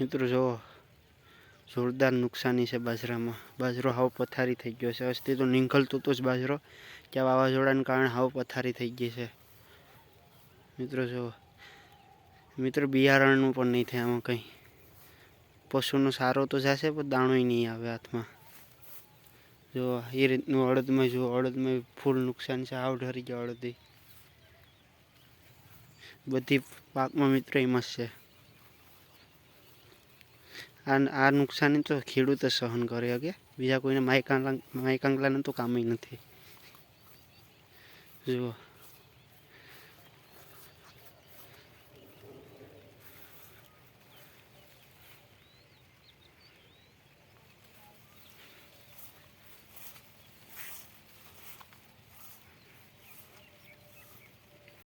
મિત્રો જુઓ જોરદાર નુકસાની છે બાજરામાં. બાજરો હાવ પથારી થઈ ગયો છે. અસ્તી તો નીકળતો તો જ બાજરો, કે વાવાઝોડાને કારણે હાવ પથારી થઈ ગઈ છે. મિત્રો જુઓ મિત્રો, બિયારણનું પણ નહીં થાય આમાં કંઈ. પશુનો સારો તો જશે, પણ દાણોય નહીં આવે હાથમાં. જો એ રીતનું અડદમાં, જો અડદમાં ફૂલ નુકસાન છે, હાવ ઢરી ગયો અડદી. બધી પાકમાં મિત્રો, એમ જ છે. આ આ નુકસાની તો ખેડૂતે સહન કરે શકે બીજા કોઈને માયકાંગલા માયકાંગલાને તો કામ નથી. જુઓ.